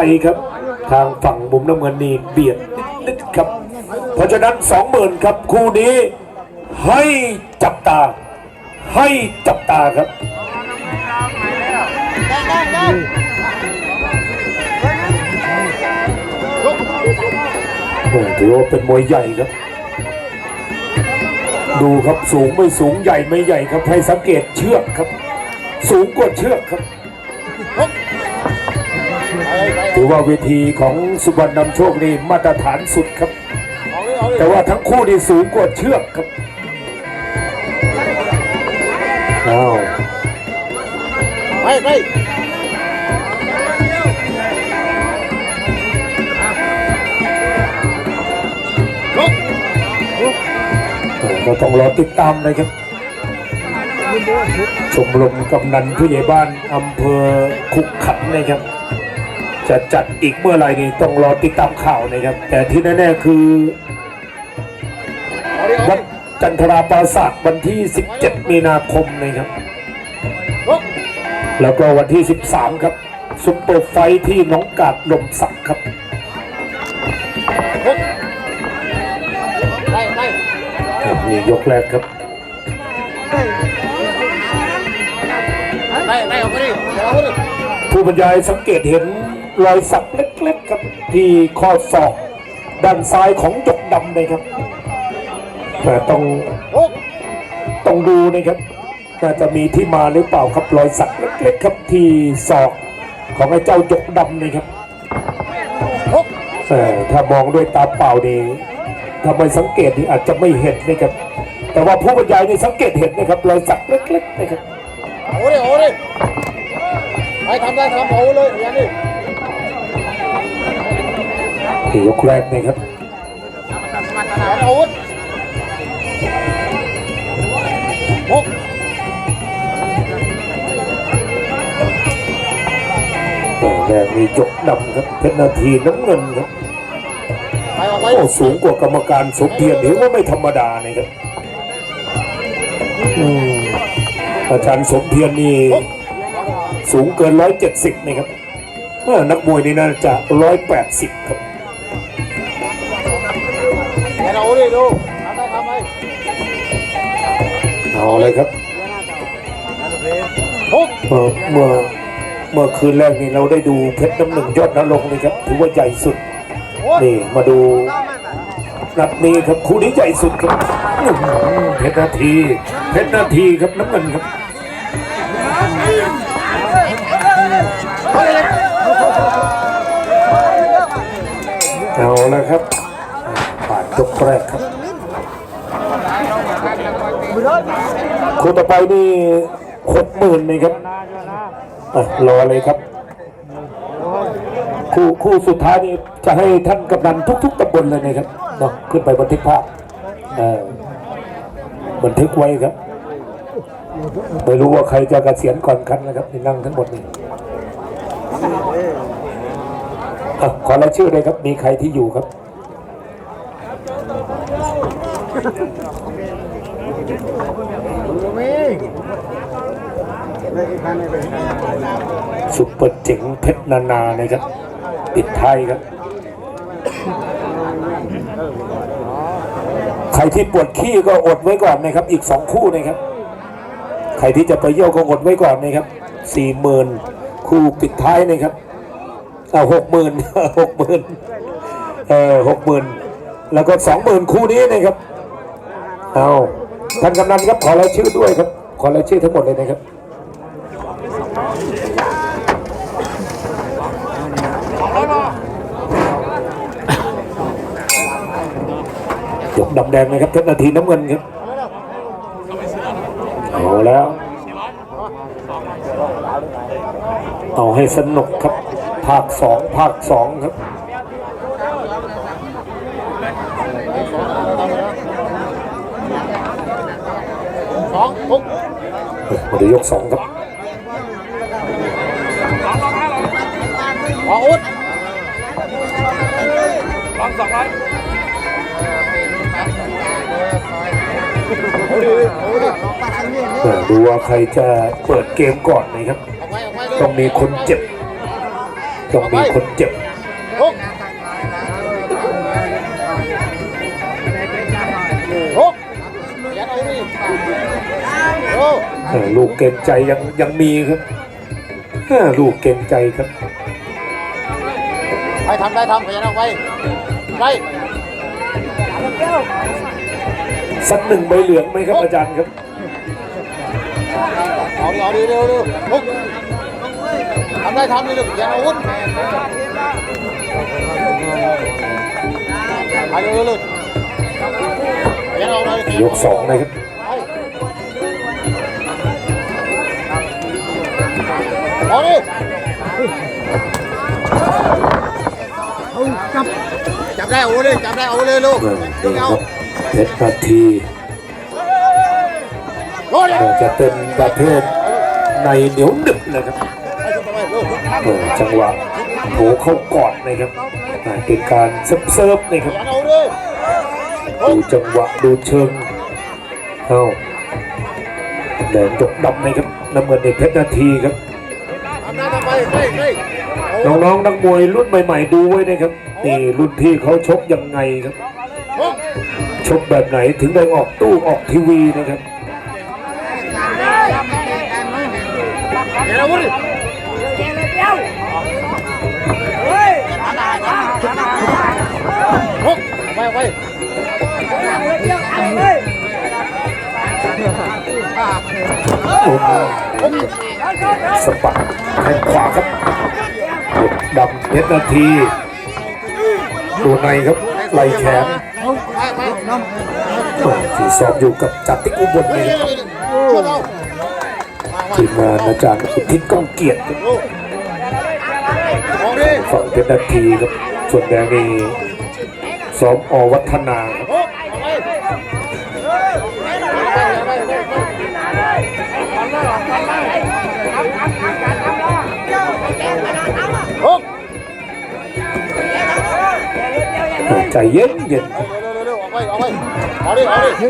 ไปครับทางฝั่งมุมน้ำเงินนี่เบียดนิดๆครับ เพราะฉะนั้นสองหมื่นครับคู่นี้ให้จับตา ให้จับตาครับโอ้ถือว่าเป็นมวยใหญ่ครับ ดูครับสูงไม่สูงใหญ่ไม่ใหญ่ครับให้สังเกตเชือกครับ สูงกว่าเชือกครับ ถือว่าเวทีของสุวรรณนำโชคนี่มาตรฐานสุดครับ แต่ว่าทั้งคู่นี่สูงกว่าเชือกครับอ้าวไปไปก็ต้องรอติดตามนะครับ ชมรมกำนันผู้ใหญ่บ้านอำเภอคุกขันนะครับ จะจัดอีกเมื่อไหร่นี่ต้องรอติดตามข่าวนะครับ แต่ที่แน่ๆคือวัดจันทราปราสาทวันที่ 17 มีนาคมนะครับ แล้วก็วันที่ 13 ครับซุปเปอร์ไฟที่หน้องกาดลมสักครับนี่ยกแรกครับไปไปออกไปดิออกไปดิผู้บรรยายสังเกตเห็น รอยสักเล็กๆครับที่ข้อศอกด้านซ้ายของหยกดำเลยครับแต่ต้องต้องดูนะครับน่าจะมีที่มาหรือเปล่าครับรอยสักเล็กๆครับที่ศอกของไอ้เจ้าหยกดำนะครับโอ้เออถ้ามองด้วยตาเปล่านี่ถ้าไม่สังเกตนี่อาจจะไม่เห็นนะครับ แต่ว่าผู้บรรยายนี่สังเกตเห็นนะครับรอยสักเล็กๆนะครับโอ้ดิโอ้ดิไปทำได้ทำเอาเลยอย่างนี้ ยกแรกนะครับอาวุธโอ้แต่แรกมีหยกดำครับเพชรนาทีน้ำเงินครับไปออกไปโอ้สูงกว่ากรรมการสมเพียรถือว่าไม่ธรรมดานะครับอืมอาจารย์สมเพียรนี่สูงเกินร้อยเจ็ดสิบนะครับเออนักมวยนี่น่าจะร้อยแปดสิบครับ ดิดูทำได้ทำไปเอาเลยครับโอ้เอ่อเมื่อเมื่อคืนแรกนี่เราได้ดูเพชรน้ำหนึ่งยอดนรงค์นี่ครับถือว่าใหญ่สุดโอ้นี่มาดูนัดนี้ครับคู่นี้ใหญ่สุดครับอื้อหือเพชรนาทีเพชรนาทีครับน้ำเงินครับ ยกแรกครับคู่ต่อไปนี่หกหมื่นนี่ครับรอเลยครับคู่คู่สุดท้ายนี่จะให้ท่านกำนันทุก ๆตำบลเลยนะครับเนาะขึ้นไปบันทึกภาพเออบันทึกไว้ครับไม่รู้ว่าใครจะเกษียณก่อนกันนะครับที่นั่งทั้งหมดนี่อขอรายชื่อเลยครับมีใครที่อยู่ครับ ซุปเปอร์เจ๋งเพชรนานานะครับ ปิดท้ายครับ ใครที่ปวดขี้ก็อดไว้ก่อนนะครับ อีกสองคู่นะครับ ใครที่จะไปเยี่ยวก็อดไว้ก่อนนะครับสี่หมื่นคู่ปิดท้ายนะครับเอาหกหมื่นหกหมื่นเออหกหมื่นแล้วก็สองหมื่นคู่นี้นะครับ เอาท่านกำนันครับขอรายชื่อด้วยครับ ขอรายชื่อทั้งหมดเลยนะครับ ยกดำแดงนะครับเพชรนาทีน้ำเงินครับเอาแล้ว เอาให้สนุกครับ ภาคสองภาคสองครับสองทุกมาดูยกสองครับ เออดูว่าใครจะเปิดเกมก่อนนะครับออกไปออกไปเลยต้องมีคนเจ็บ ต้องมีคนเจ็บลุกลุกยันเอาดิโอ้เออลูกเกรงใจยังยังมีครับเออลูกเกรงใจครับ ไปทำได้ทำขยันเอาไป ไปสักหนึ่งใบเหลืองไหมครับอาจารย์ครับเอาดิเอาดิเร็วเร็วลุกทำได้ทำดิลูกยันอาวุธไปเร็วเร็วเร็วยันเอาเลยยกสองนะครับเอาดิจับ ได้เอาเลยจับได้เอาเลยลูกเออนี่คเอารับเพชรนาทีโอ้ยก็จะเป็นประเภทในเหนียวหนึบนะครับไปจุดไปลูกเออจังหวะโผเข้ากอดนะครับอ่าเป็นการเซิร์ฟเซิร์ฟนะครับยันเอาดิดูจังหวะดูเชิงเอาแดงดกดำนะครับน้ำเงินในเพชรนาทีครับทำได้ทำไปไปไปเอาน้องๆนักมวยรุ่นใหม่ ๆ ดูไว้นะครับ นี่รุ่นพี่เขาชกยังไงครับ ชกแบบไหนถึงได้ออกตู้ออกทีวีนะครับยันเอาดิลุกไปไปโอ้โหสะบัดแข้งขวาครับด็กดำเพชรนาที ดูในครับไหลแขนที่สอบอยู่กับจัดติ๊กอุบลเฮ้ยนี่เฮ้ยช่วยเราทีมงานอาจารย์อุทิศก้องเกียรติฝั่งเพชรนาทีครับส่วนแดงนี่ซ้อมอวัฒนาครับ ใจเย็นเย็นเร็วเร็วเร็วออกไปออกไปเอาดิเอาดิ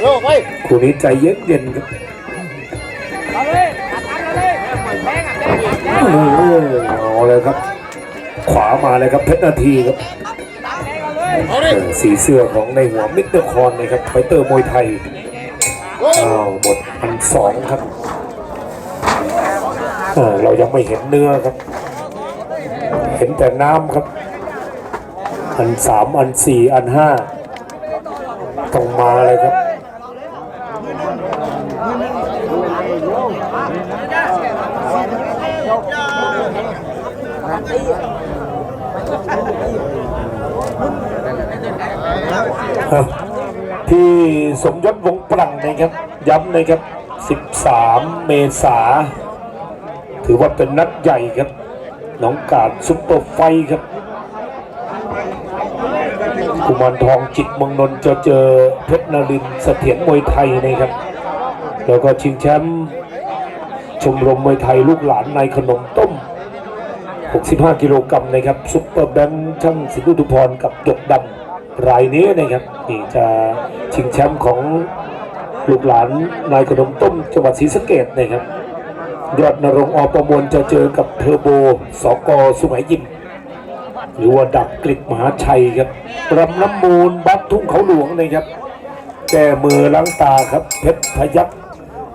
เร็วออกไปคู่นี้ใจเย็นเย็นครับโอ้โหเอาเลยครับ ขวามาเลยครับเพชรนาทีครับสีเสื้อของในหัวมิตอรนครนะครับไฟเตอร์มวยไทยอ้าวหมดพันสองครับเรายังไม่เห็นเนื้อครับ เห็นแต่น้ำครับ อันสามอันสี่อันห้าต้องมาเลยครับที่สมยศวงปรังนะครับ ย้ำนะครับ 13 เมษา ถือว่าเป็นนัดใหญ่ครับ น้องกาดซุปเปอร์ไฟครับ กุมารทองจิตมงนนจะเจอเพชรนรินเสถียรมวยไทยนะครับ แล้วก็ชิงแชมป์ชมรมมวยไทยลูกหลานนายขนมต้ม 65 กิโลกรัมนะครับซุปเปอร์แบงค์ช่างสิงห์อุทุพรกับหยกดำรายนี้นะครับนี่จะชิงแชมป์ของลูกหลานนายขนมต้มจังหวัดศรีสะเกดนะครับยอดนรงอประมวลจะเจอกับเทอร์โบสกสุไหมยิม หรือว่าดับกลิกมหาชัยครับรำน้ำมูลบัดทุ่งเขาหลวงนะครับแก้มือล้างตาครับ เพชรพยัก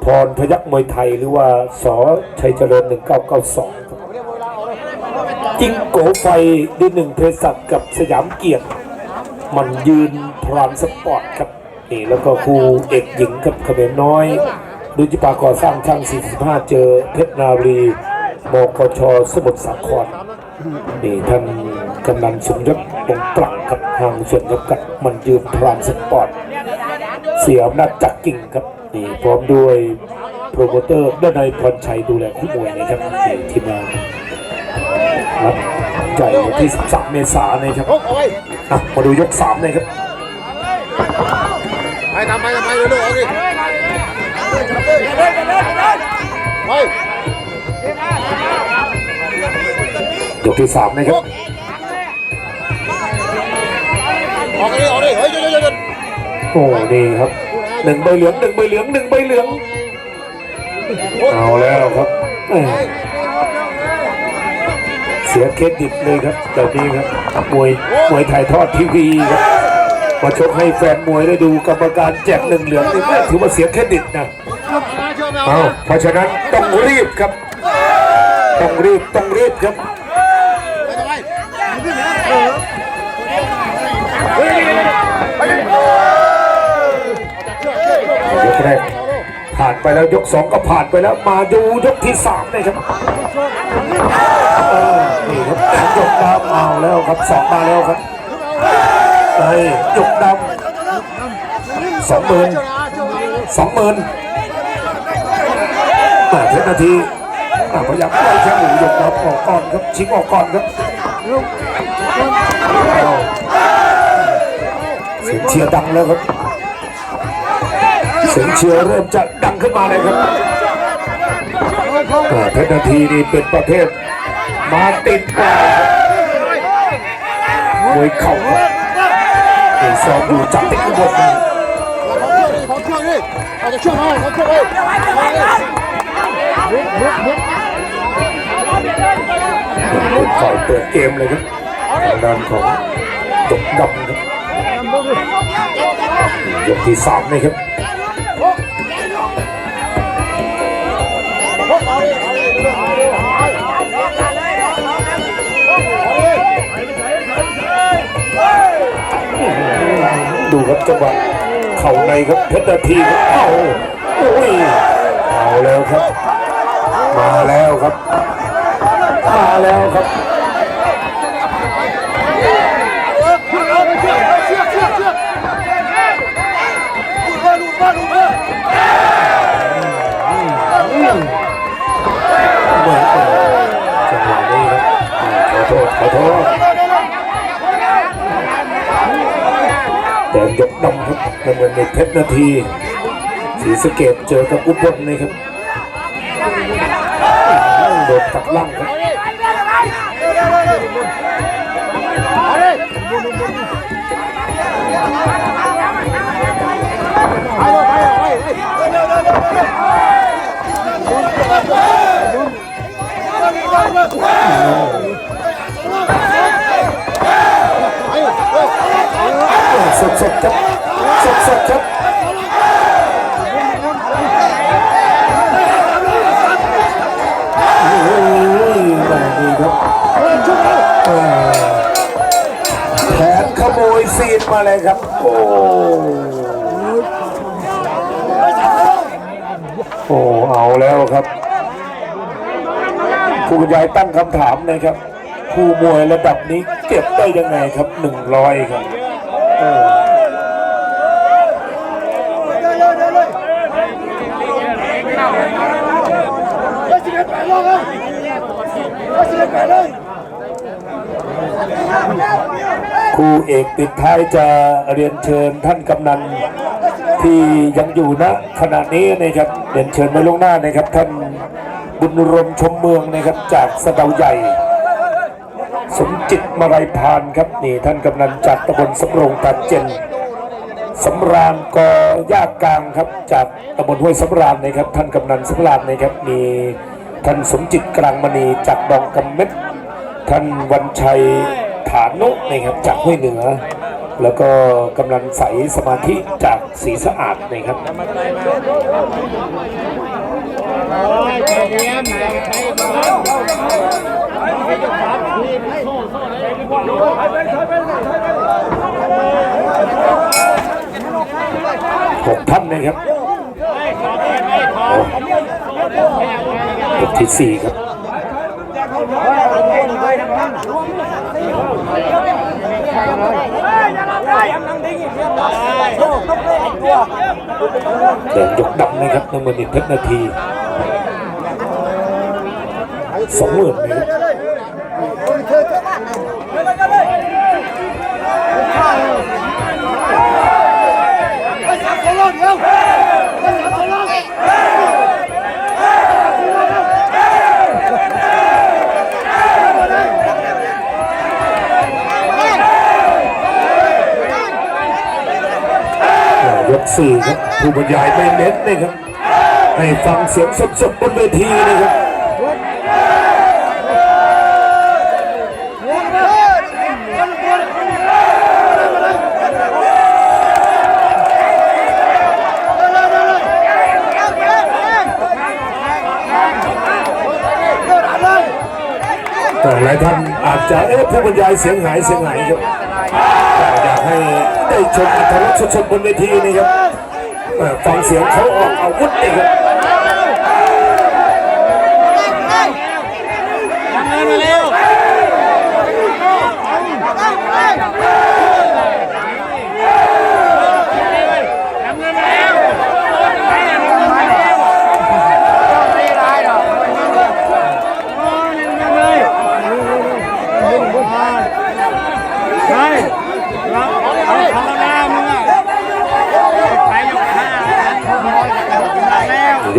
พรพยักมวยไทยหรือว่าสอชัยเจริญ 1992ครับจิงโกไฟดีหนึ่งเพศักกับสยามเกียรติมันยืนพรานสปอร์ตครับนี่แล้วก็ครูเอกหญิงครับเขมรน้อยดุจิปาก่อสร้างช่าง 45 เจอเพชรนารีมกชสมุทรสาคร นี่ท่านกำนันสมยศวงปลักกับทางส่วนกกับมันยืนพรานสปอร์ตเสียอำนาจจักรกิ่งครับนี่พร้อมด้วยโปรโมเตอร์ด้านในพรชัยดูแลคู่มวยนะครับนี่ทีมงานรับใหญ่ที่ 13 เมษายนนะครับอะมาดูยก 3 เลยครับไปทำไปทำไปเร็วๆเอาดิไป ยกที่3นะครับออกดิออกดิเฮ้ยหยุดหยุดหยุดโอ้นี่ครับหนึ่งใบเหลืองหนึ่งใบเหลืองหนึ่งใบเหลืองเอาแล้วครับแหม่สียเครดิตเลยครับแบบนี้ครับมวยมวยถ่ายทอดทีวีครับมาชกให้แฟนมวยได้ดูกรรมการแจกหนึ่งเหลืองนี่ไม่ถือว่าเสียเครดิตนะเอาเพราะฉะนั้นต้องรีบครับ ต้องรีบต้องรีบครับ กแรกผ่านไปแล้วยกสองก็ผ่านไปแล้วมาดูยกที่สามเลยครับนี่ครับยกดำเอาแล้วครับสองมาแล้วครับไอ้ยกดำสองหมื่นสองหมื่นแปดนาทีพยายามไล่แค่หมูยกดำออกก่อนครับชิงออกก่อนครับเสียงเชียร์ดังแล้วครับ สียงเชียร์เริ่มจะดังขึ้นมาเลยครับอ่าเพชรนาทีนี่เป็นประเภทมาติน่าครับมวยเข่าครับนี่ซ้อมอยู่จับติดข้างบนของเครื่องนี่เอาจะช่วยให้ของเครื่องเลยเข่าเปิดเกมเลยครับทางด้านของจกดำครับยกที่สามนี่ครับ ดูครับจังหวะเข่าในครับเพชรนาทีครับเอาโอ้ยเอาแล้วครับ มาแล้วครับมาแล้วครับเหมือนกันจังหวะนี้ครับขอโทษขอโทษ แต่ยกดำครับน้ำเงินในเพชรนาทีสีสเกตเจอกับอุบลนี่ครับโดนตัดล่างครับ สดสดครับสดสดครับโอ้ยมาดีครับแผนขโมยซีนมาเลยครับ โอ้โอ้เอาแล้วครับผู้บรรยายตั้งคำถามนะครับผู้มวยระดับนี้เก็บได้ยังไงครับหนึ่งร้อยครับ โอ้คู่เอกปิดท้ายจะเรียนเชิญท่านกำนันที่ยังอยู่ณขณะนี้นะครับเรียนเชิญไว้ลวงหน้านะครับท่านบุญรมชมเมืองนะครับจากสะเดาใหญ่ สมจิตมาลัยพานครับนี่ท่านกำนันจากตำบลสำโรงตาเจนสำราญกอยากกลางครับจากตำบลห้วยสำราญนะครับ ท่านกำนันสำราญนะครับมีท่านสมจิตกลางมณีจากดองกำเม็ดท่านวันชัยฐานุนะครับจากห้วยเหนือ แล้วก็กำลังใสสมาธิจากสีสะอาดนะครับ หกท่านนะครับยกที่สี่ครับแดงยกดำนะครับน้ำเงินอีกเพชรนาที สองหมื่นนะครับอ่ายกสี่ครับผู้บรรยายไม่เน้นนะครับ ให้ฟังเสียงสดๆบนเวทีนะครับ แต่หลายท่านอาจจะเอ๊ะผู้บรรยายเสียงหายเสียงหายครับแต่อยากให้ได้ชมอัธรสสดๆบนเวทีนี่ครับฟังเสียงเขาออกอาวุธนี่ครับเงินมาเร็ว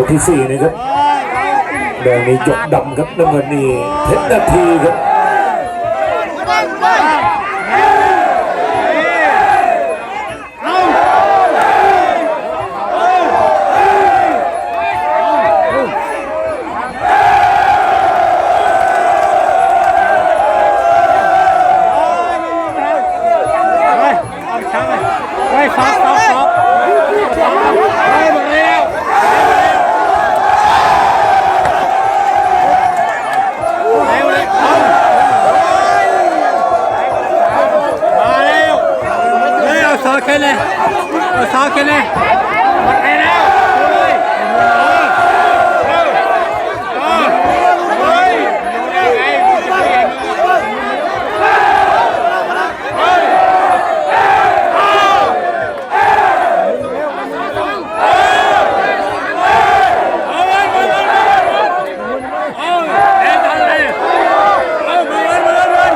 ที่สี่นะครับแดงนี่ยกดำครับน้ำเงินนี่เพชรนาทีครับ เฮ้ยเอาช้างเลยเฮ้ยฟอกฟอกฟอกเฮ้ยหมดแล้วเร็วเลยเอามาเร็วเฮ้ยเอาซอขึ้นเลยเอาซอขึ้นเลยหมดแล้วดูเลยเออเออเออเฮ้ยดูได้ไงดูได้ไง เอาเงินมาเงินเอาเอ็นทันเลยเอามาเงินมาเงินมาเงิน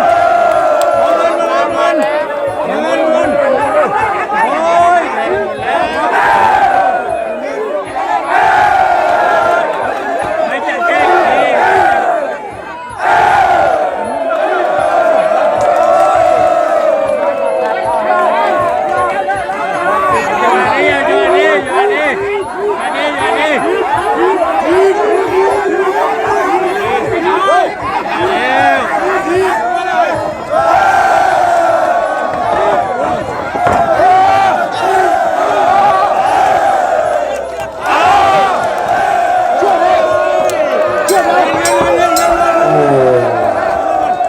มาเงินมาเงินมาเงินมาเงินโอ้ยไม่จะแก้ทีอยู่นี่อยู่นี่อยู่นี่อยู่นี่อยู่นี่ เร็วโอ้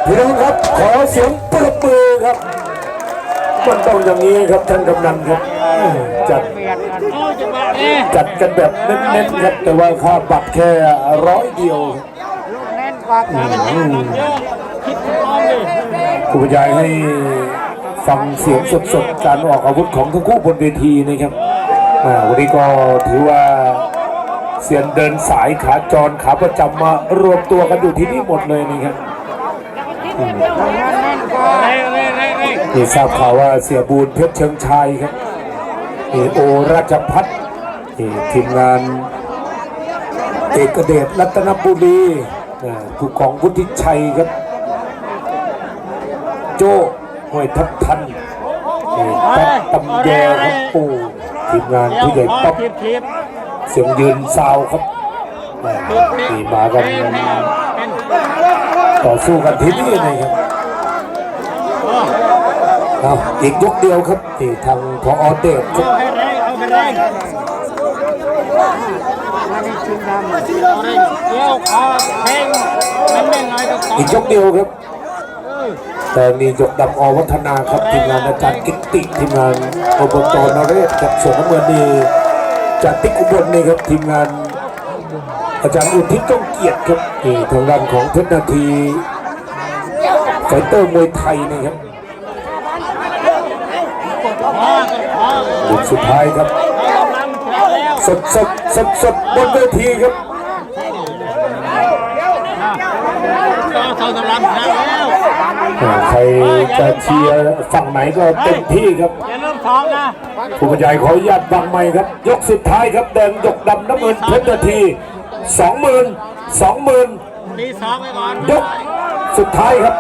พี่น้องครับขอเสียงปรบมือครับมันต้องอย่างนี้ครับท่านกำนันครับจัดเอาจะมาเอ๊ะจัดกันแบบเน้นๆครับแต่ว่าค่าบัตรแค่ร้อยเดียวแน่นกว่าการเยอะคิดถึงอ้อมดิครูบรรยายให้ฟังเสียงสดๆการออกอาวุธของทั้งคู่บนเวทีนะครับอ่าวันนี้ก็ถือว่าเสียนเดินสายขาจรขาประจำมารวมตัวกันอยู่ที่นี่หมดเลยนะครับ นี่ทราบข่าวว่าเสียบูนเพชรเชิงชัยครับนี่โอราชพัฒน์นี่ทีมงาน เอกเดชรัตนบุรีนะผู้กองวุฒิชัยครับ โจ้ห้วยทับทันนี่ตัดตำแยครับปูทีมงานเดี๋ยวผู้ใหญ่ขอป๊อปทิปทิปเสียงยืนซาวครับแหม่นี่มากันเป็นเป็นต่อสู้กันที่นี่นะครับ เอาอีกยกเดียวครับนี่ทางพอเดชครับเอาให้แรงเอาให้แรงเดี๋ยวขอเพลงมันไม่น้อยก็ขออีกยกเดียวครับ แต่นี่ยกดำอวัฒนาครับทีมงานอาจารย์กิตติทีมงานอบตนเรศกับส่วนน้ำเงินนี่จากติ๊กอุบลนี่ครับทีมงาน อาจารย์อุทิศต้องเกียรติครับนี่ทางด้านของเพชรนาทีไฟเตอร์มวยไทยนะครับ ขอข อหลุดสุดท้ายครับกำลังแข็งแล้วสดสดสดสดบนเวทีครับต่อต่อกำลังแข็งแล้วอ่าใครจะเชียร์ฝั่งไหนก็เต็มที่ครับอย่าลืมท้องนะผู้บรรยายขออนุญาตบังไม่ครับ ยกสุดท้ายครับแดงยกดำน้ำเงินเพชรนาทีสองหมื่นสองหมื่นตีสองไปก่อนยกสุดท้ายครับ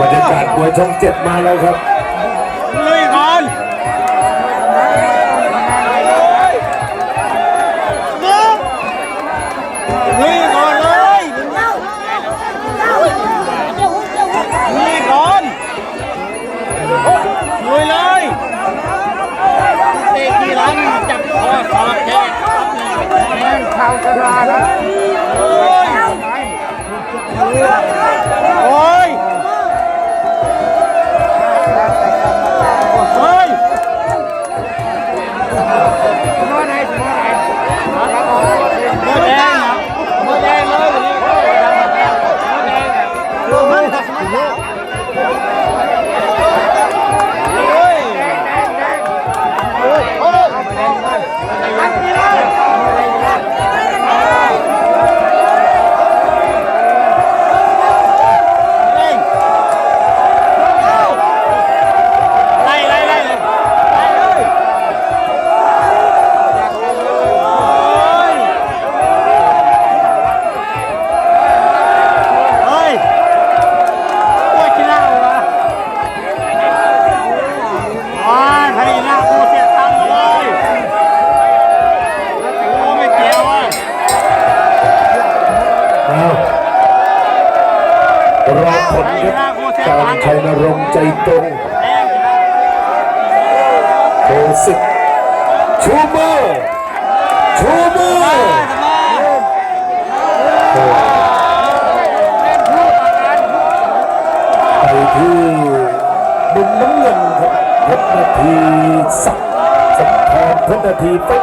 บรรยากาศมวยช่องเจ็ดมาแล้วครับลุยก่อนลุยก่อนเลยลุยก่อนลุยเลยเตะกี่หลังจับคอสอบแค่แม่งเข้ากระดาษโ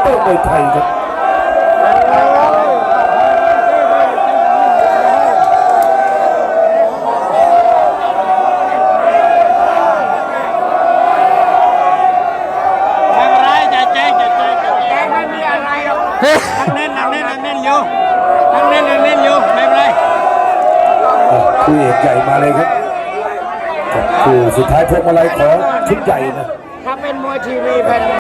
ตอร์มวยไทยครับไม่เป็นไรจะเจ๊จะเจ๊จะเจ๊ไม่มีอะไรหรอกนั่งเล่นนั่งเล่นนั่งเล่นอยู่นั่งเล่นนั่งเล่นอยู่ไม่เป็นไรอะคู่เอกใหญ่มาเลยครับคู่สุดท้ายพวงมาลัยของชุดใหญ่นะถ้าเป็นมวยทีวีแผ่น